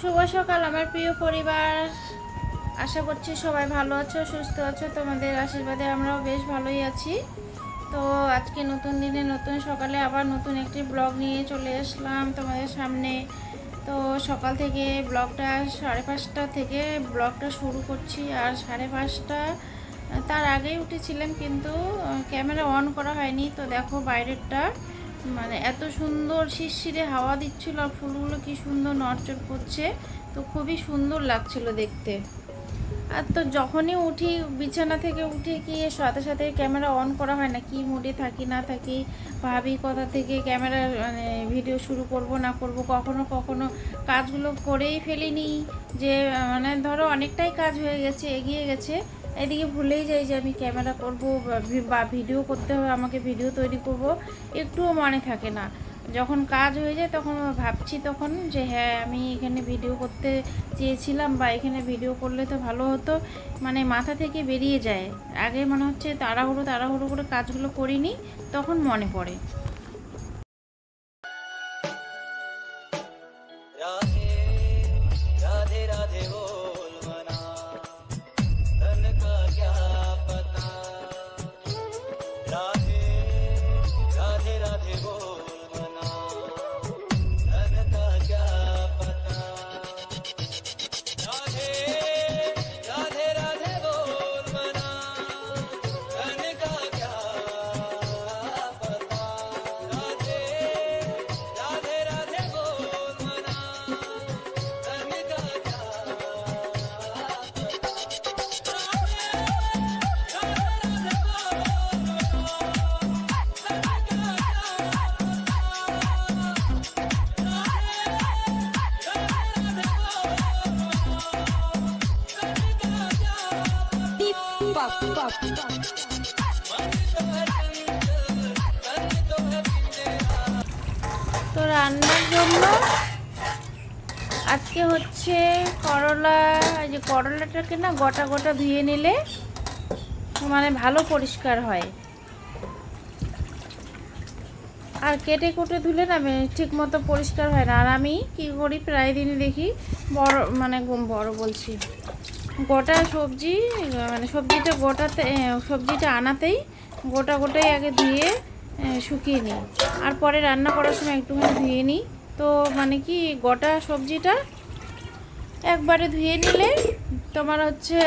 শুভ সকাল, আমার প্রিয় পরিবার। আশা করছি সবাই ভালো আছো, সুস্থ আছো। তোমাদের আশীর্বাদে আমরাও বেশ ভালোই আছি। তো আজকে নতুন দিনে, নতুন সকালে আবার নতুন একটি ব্লগ নিয়ে চলে আসলাম তোমাদের সামনে। তো সকাল থেকে ব্লগটা সাড়ে পাঁচটা থেকে ব্লগটা শুরু করছি আর সাড়ে পাঁচটা, তার আগেই উঠেছিলাম কিন্তু ক্যামেরা অন করা হয়নি। তো দেখো বাইরেরটা মানে এত সুন্দর শিরশিরে হাওয়া দিচ্ছিল আর ফুলগুলো কি সুন্দর নড়চড় করছে। তো খুবই সুন্দর লাগছিল দেখতে। আর তো যখনই উঠি, বিছানা থেকে উঠে কি সাথে সাথে ক্যামেরা অন করা হয় না? কি মুডে থাকি, না থাকি? ভাবি কথা থেকে ক্যামেরা মানে ভিডিও শুরু করব, না করব? কখনো কখনো কাজগুলো করেই ফেলিনি যে মানে ধরো অনেকটাই কাজ হয়ে গেছে, এগিয়ে গেছে। এদিকে ভুলেই যাই যে, আমি ক্যামেরা করব বা ভিডিও করতে হবে, আমাকে ভিডিও তৈরি করব। একটুও মনে থাকে না। যখন কাজ হয়ে যায় তখন ভাবছি তখন যে হ্যাঁ আমি এখানে ভিডিও করতে চেয়েছিলাম বা এখানে ভিডিও করলে তো ভালো হতো। মানে মাথা থেকে বেরিয়ে যায়। আগে মনে হচ্ছে তাড়াহুড়ো তাড়াহুড়ো করে কাজগুলো করিনি, তখন মনে পড়ে। তো রান্নার জন্য আজকে হচ্ছে করলা যে করলাটাকে না গোটা গোটা ধুয়ে নিলে মানে ভালো পরিষ্কার হয়। আর কেটে কুটে ধুলে না ঠিক মতো পরিষ্কার হয় না। আর আমি কী করি, প্রায় দিনই দেখি বড় মানে বড় বলছি। গোটা সবজি মানে সবজিটা গোটাতে সবজিটা আনাতেই গোটা গোটাই আগে ধুয়ে শুকিয়ে নিই। আর পরে রান্না করার সময় একটুখানি ধুয়ে নিই। তো মানে কি, গোটা সবজিটা একবারে ধুয়ে নিলে তোমার হচ্ছে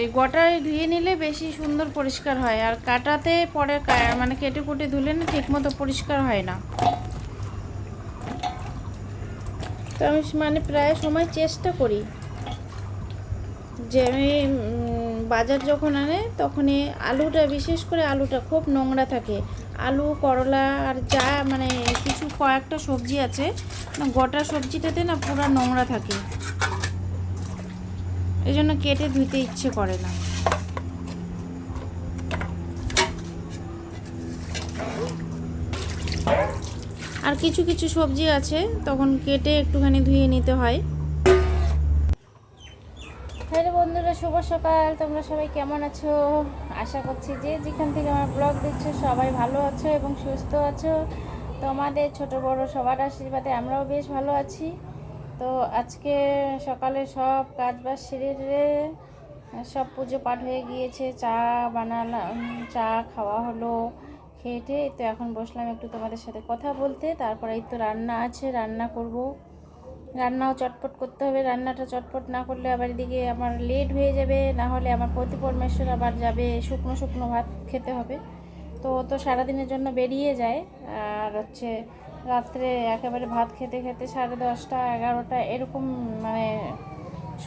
এই গোটায় ধুয়ে নিলে বেশি সুন্দর পরিষ্কার হয়। আর কাটাতে পরে মানে কেটে কুটে ধুলে না ঠিকমতো পরিষ্কার হয় না। তো আমি মানে প্রায় সময় চেষ্টা করি। যে আমি বাজার যখন আনে, তখনই আলুটা, বিশেষ করে আলুটা, খুব নোংরা থাকে। আলু, করলা আর যা মানে কিছু কয়েকটা সবজি আছে গোটা সবজিটাতে না পুরো নোংরা থাকে। এই জন্য কেটে ধুতে ইচ্ছে করে না। আর কিছু কিছু সবজি আছে, তখন কেটে একটুখানি ধুয়ে নিতে হয়। বন্ধুরা, শুভ সকাল। তোমরা সবাই কেমন আছো? আশা করছি যে যেখান থেকে আমার ব্লগ দেখছ, সবাই ভালো আছো এবং সুস্থ আছো। তোমাদের ছোট বড় সবার আশীর্বাদে আমরাও বেশ ভালো আছি। তো আজকে সকালে সব কাজ বাজ সেরে সব পুজো পাঠ হয়ে গিয়েছে। চা বানালাম, চা খাওয়া হলো, খেয়ে তো এখন বসলাম একটু তোমাদের সাথে কথা বলতে। তারপরে এই তো রান্না আছে, রান্না করব। রান্নাও চটপট করতে হবে, রান্নাটা চটপট না করলে আবার এদিকে আমার লেট হয়ে যাবে, না হলে আমার প্রতিপরমেশ্বর আবার যাবে শুকনো শুকনো ভাত খেতে হবে। তো তো সারাদিনের জন্য বেরিয়ে যায়, আর হচ্ছে রাত্রে একেবারে ভাত খেতে খেতে সাড়ে দশটা, এগারোটা এরকম মানে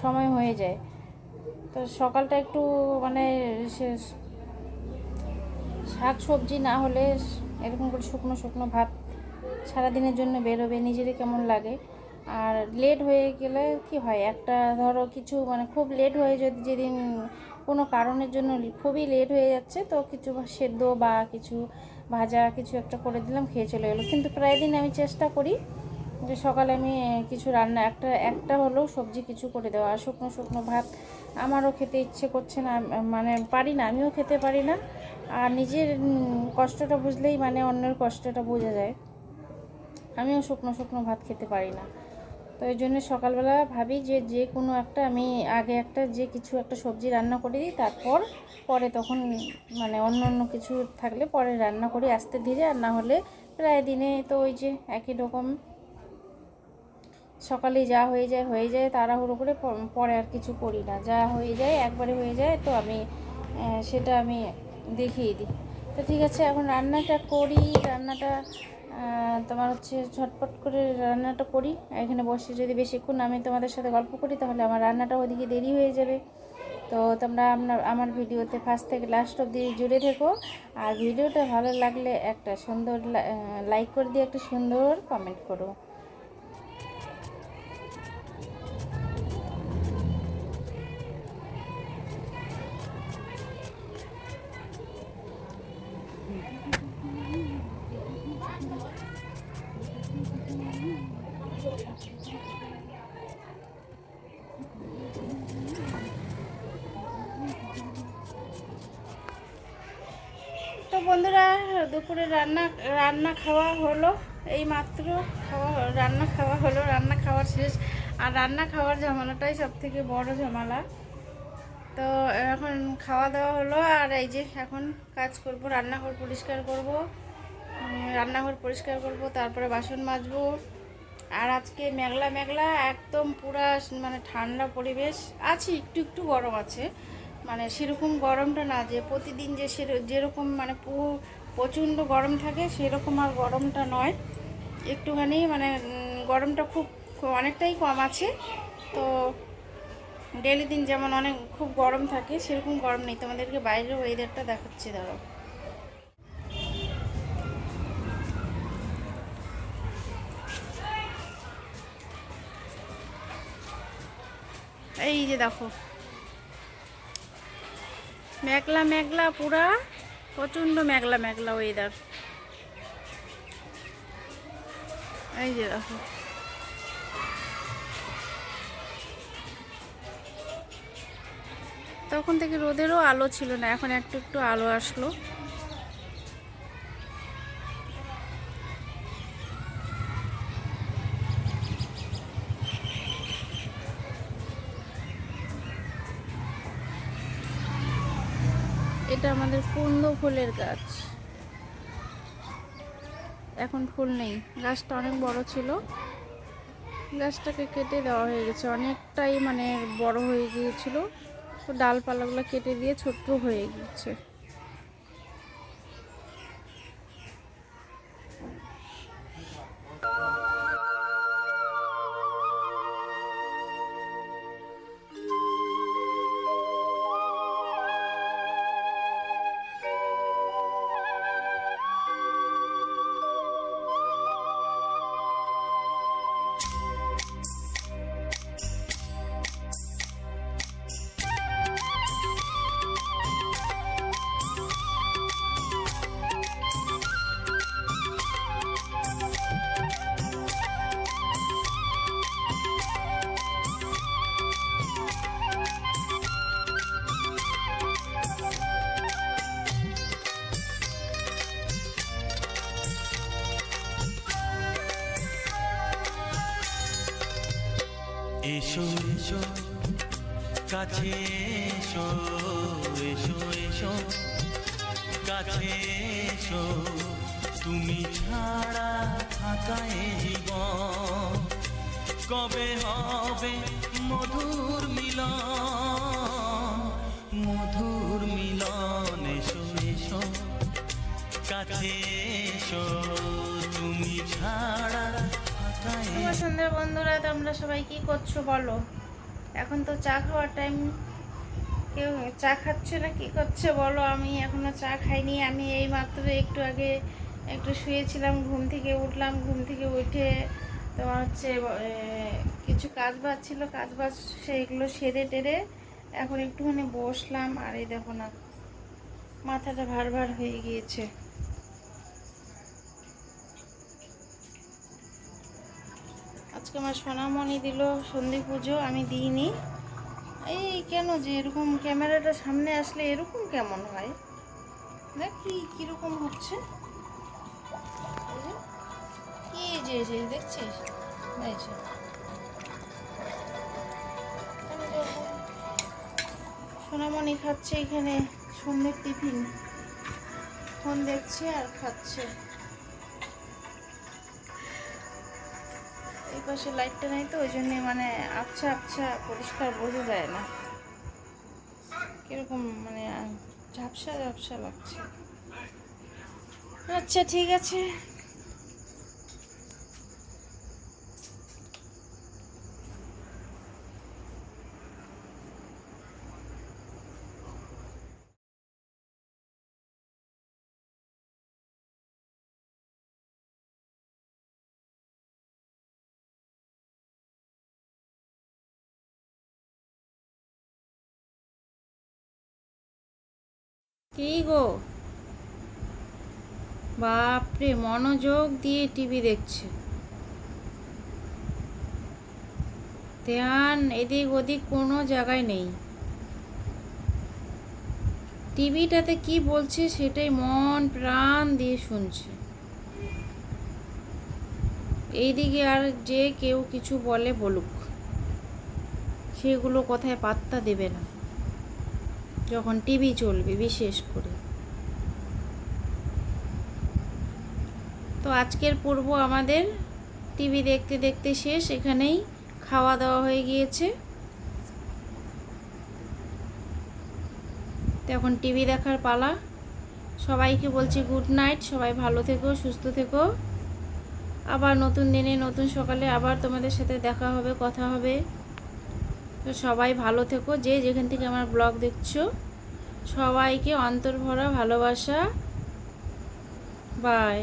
সময় হয়ে যায়। তো সকালটা একটু মানে শাক সবজি না হলে এরকম করে শুকনো শুকনো ভাত সারাদিনের জন্য বেরোবে, নিজেরই কেমন লাগে। আর লেট হয়ে গেলে কি হয়? একটা ধরো কিছু মানে খুব লেট হয়ে যদি যেদিন কোনো কারণের জন্য খুবই লেট হয়ে যাচ্ছে, তো কিছু সেদ্ধ বা কিছু ভাজা কিছু একটা করে দিলাম, খেয়ে চলে গেলো। কিন্তু প্রায় দিন আমি চেষ্টা করি যে সকালে আমি কিছু রান্না, একটা একটা হলেও সবজি কিছু করে দেওয়া। আর শুকনো শুকনো ভাত আমারও খেতে ইচ্ছে করছে না মানে পারি না, আমিও খেতে পারি না। আর নিজের কষ্টটা বুঝলেই মানে অন্যের কষ্টটা বোঝা যায়। আমিও শুকনো শুকনো ভাত খেতে পারি না। তো এই জন্য সকালবেলা ভাবি যে যে কোনো একটা আমি আগে একটা যে কিছু একটা সবজি রান্না করে দিই, তারপর পরে তখন মানে অন্য অন্য কিছু থাকলে পরে রান্না করি আস্তে ধীরে, আর না হলে প্রায় দিনে তো ওই যে একই রকম। সকালে যা হয়ে যায় হয়ে যায়, তাড়াহুড়ো করে পরে আর কিছু করি না। যা হয়ে যায়, একবারে হয়ে যায়, তো আমি সেটা আমি দেখিয়ে দিই। তো ঠিক আছে, এখন রান্নাটা করি, রান্নাটা তোমার হচ্ছে ঝটপট করে রান্নাটা করি। এখানে বসে যদি বেশিক্ষণ আমি তোমাদের সাথে গল্প করি, তাহলে আমার রান্নাটা ওদিকে দেরি হয়ে যাবে। তো তোমরা আপনার আমার ভিডিওতে ফার্স্ট থেকে লাস্ট অবধি জুড়ে থেকো। আর ভিডিওটা ভালো লাগলে একটা সুন্দর লাইক করে দিয়ে একটা সুন্দর কমেন্ট করো। বন্ধুরা, দুপুরে রান্না রান্না খাওয়া হলো। এই মাত্র খাওয়া রান্না খাওয়া হলো, রান্না খাওয়ার শেষ। আর রান্না খাওয়ার ঝামেলাটাই সব থেকে বড় ঝামেলা। তো এখন খাওয়া দাওয়া হলো, আর এই যে এখন কাজ করব, রান্নাঘর পরিষ্কার করব। রান্নাঘর পরিষ্কার করব, তারপরে বাসন মাজবো। আর আজকে মেঘলা মেঘলা, একদম পুরা মানে ঠান্ডা পরিবেশ। আছে, একটু একটু গরম আছে। মানে সেরকম গরমটা না, যে প্রতিদিন যে সের- যেরকম মানে প্রচণ্ড গরম থাকে, সেরকম আর গরমটা নয়। একটুখানি মানে গরমটা খুব অনেকটাই কম আছে। তো ডেলি দিন যেমন অনেক, খুব গরম থাকে, সেরকম গরম নেই। তোমাদেরকে বাইরের ওয়েদারটা দেখাচ্ছি, ধরো। এই যে দেখো মেঘলা মেঘলা, পুরা প্রচণ্ড মেঘলা মেঘলা ওয়েদার এই যে দেখো। তখন থেকে রোদেরও আলো ছিল না, এখন একটু একটু আলো আসলো। এটা আমাদের কুন্দ ফুলের গাছ। এখন ফুল নেই। গাছটা অনেক বড় ছিল। গাছটাকে কেটে দেওয়া হয়ে গেছে। অনেকটাই মানে বড় হয়ে গিয়েছিল। তো ডালপালাগুলো কেটে দিয়ে ছোট্ট হয়ে গিয়েছে। এসো এসো। কাছে এসো এসো এসো। কাছে এসো, তুমি ছাড়া থাকা এ কবে হবে মধুর মিলন? মধুর মিলন, এসো এসো। কাছে এসো, তুমি ছাড়া শুভ সন্ধ্যা বন্ধুরা, তোমরা সবাই কি করছ বলো? এখন তো চা খাওয়ার টাইম কেউ চা খাচ্ছ না, কি করছ বলো? আমি এখনও চা খাইনি। আমি এই মাত্র একটু আগে একটু শুয়েছিলাম, ঘুম থেকে উঠলাম। ঘুম থেকে উঠে তোমার হচ্ছে কিছু কাজ বাজ ছিল, কাজ বাজ সেগুলো সেরে টেরে এখন একটুখানি বসলাম। আর এই দেখো না, মাথাটা ভার ভার হয়ে গিয়েছে। আজকে আমার সোনামণি দিল সন্ধি পুজো, আমি দিইনি। এই কেন যে এরকম ক্যামেরাটা সামনে আসলে এরকম কেমন হয়? দেখ কি, কীরকম হচ্ছে। কি যে দেখছিস? এই সোনামণি খাচ্ছে এখানে সন্ধ্যের টিফিন। ফোন দেখছে আর খাচ্ছে। এই পাশে লাইটটা নেই তো ওই জন্যে মানে আবছা আবছা পরিষ্কার বোঝা যায় না। কীরকম মানে ঝাপসা ঝাপসা লাগছে। আচ্ছা ঠিক আছে। কি গো? বাপরে, মনোযোগ দিয়ে টিভি দেখছে। ধ্যান, এদিক ওদিক কোনো জায়গায় নেই। টিভিটাতে কি বলছে সেটাই মন প্রাণ দিয়ে শুনছে। এইদিকে আর যে কেউ কিছু বলে বলুক, সেগুলো কথায় পাত্তা দেবে না। যখন টিভি চলবে বিশেষ করে। তো আজকের পর্ব আমাদের টিভি দেখতে দেখতে শেষ, এখানেই খাওয়া দাওয়া হয়ে গিয়েছে। তো এখন টিভি দেখার পালা। সবাইকে বলছি গুড নাইট সবাই ভালো থেকো, সুস্থ থেকো। আবার নতুন দিনে, নতুন সকালে আবার তোমাদের সাথে দেখা হবে, কথা হবে। তো সবাই ভালো থেকো। যে যেখান থেকে আমার ব্লগ দেখছ সবাইকে অন্তর্ভরা ভালোবাসা। বাই।